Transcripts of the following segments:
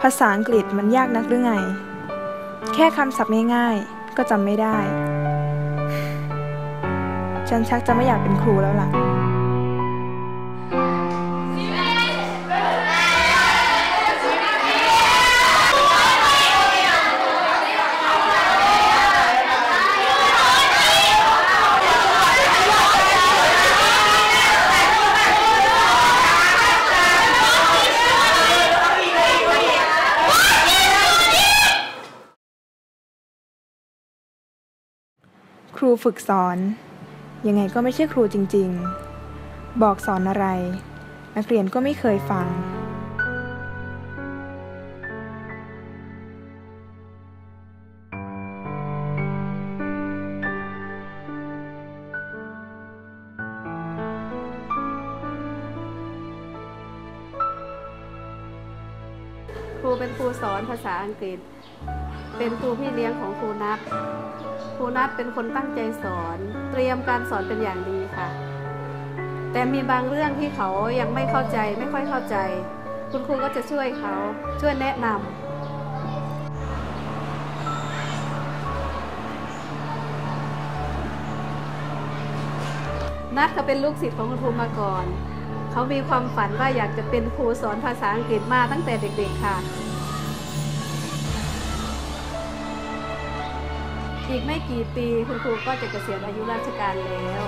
ภาษาอังกฤษมันยากนักหรือไง แค่คำศัพท์ง่ายๆ ก็จำไม่ได้ ฉันชักจะไม่อยากเป็นครูแล้วล่ะ ครูฝึกสอน ยังไงก็ไม่ใช่ครูจริง ๆ บอกสอนอะไร นักเรียนก็ไม่เคยฟัง ครูเป็นครูสอนภาษาอังกฤษ เป็นครูพี่เลี้ยงของครูนัท ครูนัทเป็นคนตั้งใจสอน เตรียมการสอนเป็นอย่างดีค่ะ แต่มีบางเรื่องที่เขายังไม่เข้าใจไม่ค่อยเข้าใจ คุณครูก็จะช่วยเขาช่วยแนะนำนัทเขาเป็นลูกศิษย์ของคุณครูมาก่อน เขามีความฝันว่าอยากจะเป็นครูสอนภาษาอังกฤษมาตั้งแต่เด็กๆค่ะ อีกไม่กี่ปีคุณครูก็จะเกษียณอายุราชการแล้ว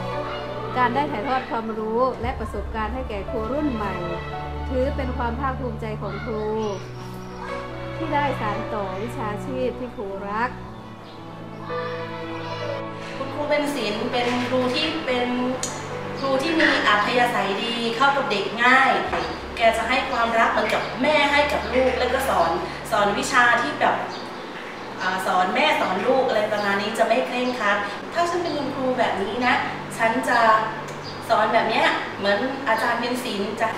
การได้ถ่ายทอดความรู้และประสบการณ์ให้แก่ครูรุ่นใหม่ ถือเป็นความภาคภูมิใจของครู ที่ได้สานต่อวิชาชีพที่ครูรัก คุณครูเป็นศิลป์เป็นครูที่เป็นครูที่มีอัธยาศัยดีเข้ากับเด็กง่าย แกจะให้ความรักเหมือนกับแม่ให้กับลูกแล้วก็สอนสอนวิชาที่แบบอสอนแม่สอนลูกอะไร จะไม่เคร่งครัด ถ้าฉันเป็นคุณครูแบบนี้นะ ฉันจะสอนแบบเนี้ยเหมือนอาจารย์เป็นศิลป์จะ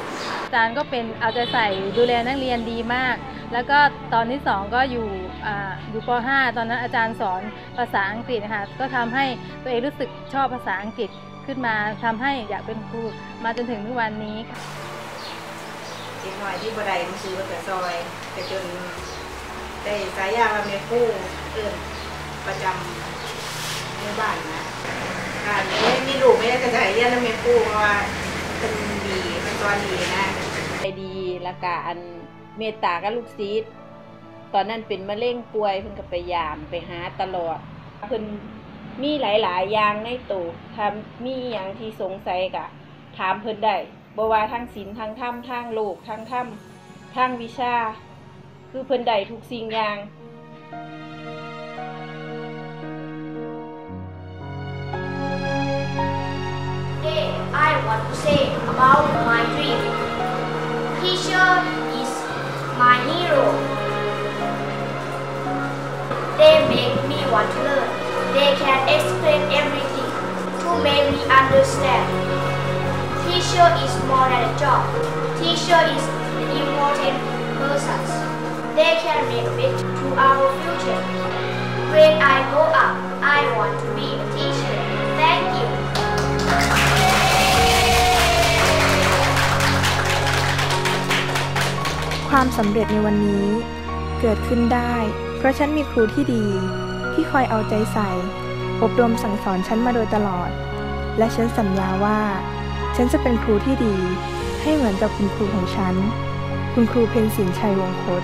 อาจารย์ก็เป็นเอาใจใส่ดูแลนักเรียนดีมาก แล้วก็ตอนที่สองก็อยู่อ่าอยู่ป .5 ตอนนั้นอาจารย์สอนภาษาอังกฤษนะคะก็ทำให้ตัวเองรู้สึกชอบภาษาอังกฤษขึ้นมาทำให้อยากเป็นครูมาจนถึงทุกวันนี้ค่ะเด็กน้อยที่บ่ได้หนังสือก็จะซอยแต่จนได้สายยาว่าแม่ครู่เอิ้น ประจำในบ้านนะการไม่มีลูกไม่ได้กระจายเรียนนะแม่ครู่เพราะว่าเป็นดีเป็นตัวดีนะใจดีล้วก็อันเมตตากับลูกศิษย์ตอนนั้นเป็นมะเร็งป่วยเพิ่นก็ไปยามไปหาตลอดเพิ่นมีหลาย ๆ อย่างในตัวถ้ามีอย่างที่สงสัยก็ถามเพิ่นได้บ่ว่าทางศีลทางธรรมทางโลกทางธรรมทางวิชา คือเพิ่นได้ทุกสิ่งอย่าง Want to say about my dream. Teacher is my hero. They make me want to learn. They can explain everything to make me understand. Teacher is more than a job. Teacher is the important persons. They can make a bit to our future. When I grow up, I want to be a teacher. Thank you. ความสำเร็จในวันนี้ เกิดขึ้นได้ เพราะฉันมีครูที่ดี ที่คอยเอาใจใส่ อบรมสั่งสอนฉันมาโดยตลอด และฉันสัญญาว่า ฉันจะเป็นครูที่ดี ให้เหมือนกับคุณครูของฉัน คุณครูเพนศิลชัยวงคต